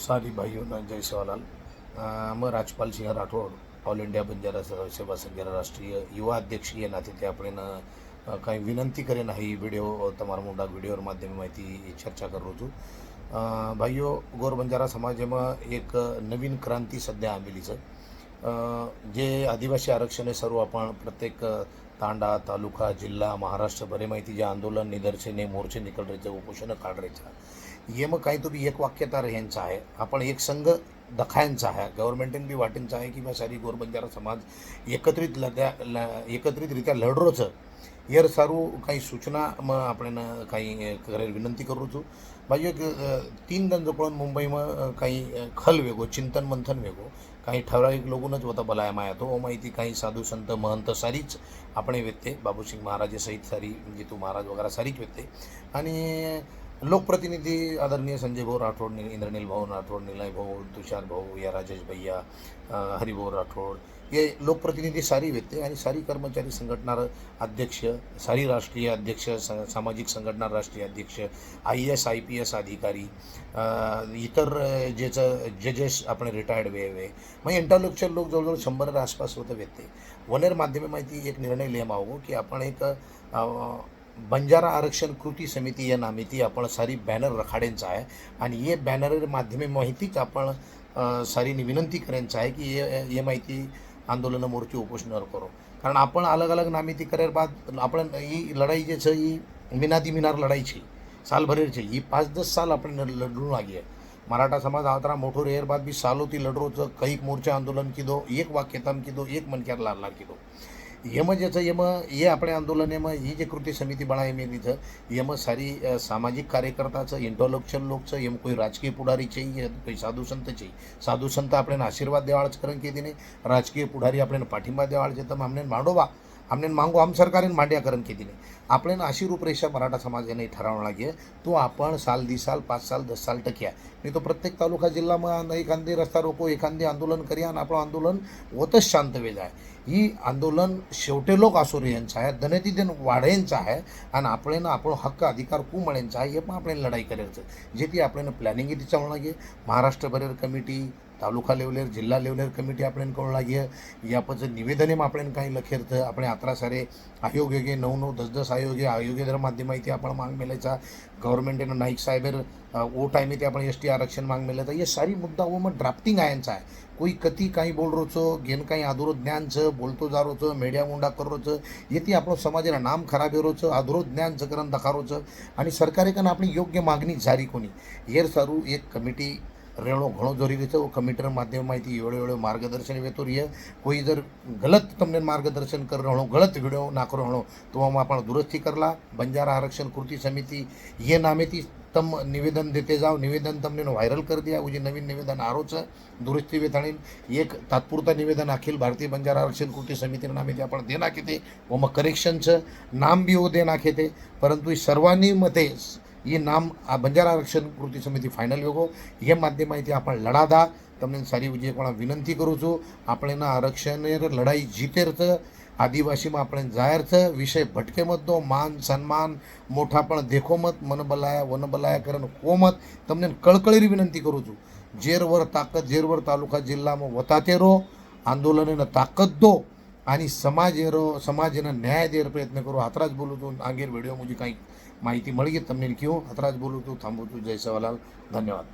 साली भाईना जय सेवालाल मग राजपाल सिंह राठोड ऑल इंडिया बंजारा सेवा संघाला राष्ट्रीय युवा अध्यक्ष येणं ते आपण काही विनंती करे नाही व्हिडिओ तमार मुंडा व्हिडिओवर माध्यम माहिती चर्चा करू छू भाइयों गोर बंजारा समाजमा एक नवीन क्रांती सध्या आंबिलीचं जे आदिवासी आरक्षण आहे सर्व आपण प्रत्येक तांडा तालुका जिल्हा महाराष्ट्र बरे माहिती जे आंदोलन निदर्शने मोर्चे निकल निकलरायचं उपोषणं काढ रायचं ये मग काही तुम्ही एक वाक्यता ह्यांचा आहे. आपण एक संघ दखायांचा आहे. गव्हर्नमेंटने बी वाटेंचा आहे की बा सारी गोरबंजारा समाज एकत्रित लद्या ल एकत्रितरित्या लढरोचं. यार सारू काही सूचना मग आपण काही करायला विनंती करू छू माझी एक तीन जण जो पण मग काही खल वेगो चिंतन मंथन वेगो. काही ठराविक लोकूनच होता बलाय माया तो. माहिती काही साधू संत महंत सारीच आपण वेते बाबूसिंग महाराजे सहित सारी जितू महाराज वगैरे सारीच वेते आणि लोकप्रतिनिधी आदरणीय संजय भाऊ राठोड नि- इंद्रनील भाऊ राठोड निलय भाऊ तुषार भाऊ या राजेश भैया हरिभाऊ राठोड हे लोकप्रतिनिधी सारी व्यक्ती आणि सारी कर्मचारी संघटना अध्यक्ष सारी राष्ट्रीय अध्यक्ष स- सामाजिक संघटना राष्ट्रीय अध्यक्ष I S I P S अधिकारी इतर ज्याचं जजेस आपण रिटायर्ड वे वे म्हणजे मग इंटरलेक्च्युअल लोक जवळजवळ शंभर आसपास होतं व्यक्ती. वनेर माध्यमे माहिती एक निर्णय लिहा लिहावा की आपण एक बंजारा आरक्षण कृती समिती या नामिती आपण सारी बॅनर रखाड्यांचा आहे आणि हे बॅनर माध्यमे माहितीच आपण अ, सारीनी विनंती करायचं आहे की हे हे माहिती आंदोलन मोर्चे उपोषणावर करो कारण आपण अलग अलग नामिती કર્યા બાદ આપણે એ લડાઈ જે છે એ મિનાતી મિનાર લડાઈ છે સાલ ભરેર છે એ પાંચ દસ સાલ આપણે લડવું લાગીએ મરાઠા સમાજ આવતા મોટો રેર બાદ બી સાલોથી લડરો છે કંઈક મોરચા આંદોલન કીધો એક વાક્યતામ કીધો એક મનક્યાર લાલ લાલ કીધો એમાં જે છે એમાં એ આપણે આંદોલન એમાં એ જે કૃતિ સમિતિ બનાવેલી છે એમાં સારી અ, સામાજિક કાર્યકર્તા છે ઇન્ટોલેક્ચ્યુઅલ લોક છે એમ કોઈ રાજકીય પુઢારી છે એ કોઈ સાધુ સંત છે સાધુ સંત આપણે આશીર્વાદ દેવાળ જ કરણ કીધી ને રાજકીય પુઢારી આપણે પાઠિંબા દેવાળ છે તમે અમને માંડોવા આમને માંગો आम સરકારે मांड्याकरण के કીધી આપણે अशी रूपरेषा मराठा समाज એને ઠરાવવા લાગીએ तो आपण साल दी साल पाच साल दस साल टक्या. नाही तो प्रत्येक तालुका जिल्हामध्ये एखादी रस्ता रोको एखादी आंदोलन करी आणि आपलं आंदोलन होतच शांत वेळ आहे. ही आंदोलन शेवटे लोक असुर यांचं आहे धनतिदेन वाढेंचं आहे आणि आपण आपण हक्क अधिकार कू मळेंचा आहे हे पण आपण लढाई करायचं. जे ती आपण प्लॅनिंग तिच्या लागे महाराष्ट्र बरेर कमिटी तालुका लेवलेर जिल्हा लेवलेर कमिटी आपण कळू या यापचं निवेदने आपण काही लखेरत आपण अत्रा सारे आयोग येगे नऊ नऊ दस दस आयोग आहे आयोग जर माध्यम आहे ते आपण मांग मेलायचा. गव्हर्नमेंटनं नाईक साहेबर ओ टाईम येते आपण एस टी आरक्षण मांग मेलं. तर या सारी मुद्दा व मग ड्राफ्टिंग आयांचा आहे. कोई कती काही बोल रोचं घेन काही आधुरो ज्ञानचं बोलतो जा जारोचं मेड्या मुंडा करोचं येते आपलं समाजाला नाम खराब येरोचं आधुरो ज्ञान जकरण दखारोचं. आणि सरकारी कन आपली योग्य मागणी झाली कोणी? हेर सारू एक कमिटी રહેણો ઘણો જરૂરી છે કમિટર માધ્યમમાંથી એવડે એવડે માર્ગદર્શન વેતો રહીએ કોઈ જર ગલત તમને માર્ગદર્શન કર રહો ગલત વિડીયો નાખો રહો તો हम आपण दुरुस्ती करला बंजारा आरक्षण कृती समिती हे नामेती તમ નિવેદન દેતે જાઓ નિવેદન તમને વાયરલ કરી દે આવું જે નવીન નિવેદન આરો છે દુરસ્તી વેતાણી એક તાત્પુરતા નિવેદન અખિલ ભારતીય બંજારા આરક્ષણ કૃતિ સમિતિના નામે ત્યાં પણ દે નાખે તે ઓમાં કરેક્શન છે નામ બી એવો દે નાખે તે પરંતુ એ સર્વાની મતે એ નામ આ બંજારા આરક્ષણ કૃતિ સમિતિ ફાઇનલ યોગો. એ માધ્યમાથી આપણે લડાદા તમને સારી ઉજે પણ વિનંતી કરું છું, આપણે એના આરક્ષણને લડાઈ જીતેર છે આદિવાસીમાં આપણે જાહેર છે વિષય ભટકે મત દો, માન સન્માન મોઠા પણ દેખો મત, મન બલાયા, વન બલાયા કરે કોમત તમને કળકળીની વિનંતી કરું છું જેરવર તાકત જેરવર તાલુકા જિલ્લામાં વતાતે રહો, આંદોલનને તાકદ દો. आणि समाज येरो समाजनं न्याय देर प्रयत्न करू. हातराज बोलतो आगेर व्हिडिओ मुझे काही माहिती मळगी तमेल घेऊ हातराज बोलतो थांबवतो जय सवालाल. धन्यवाद.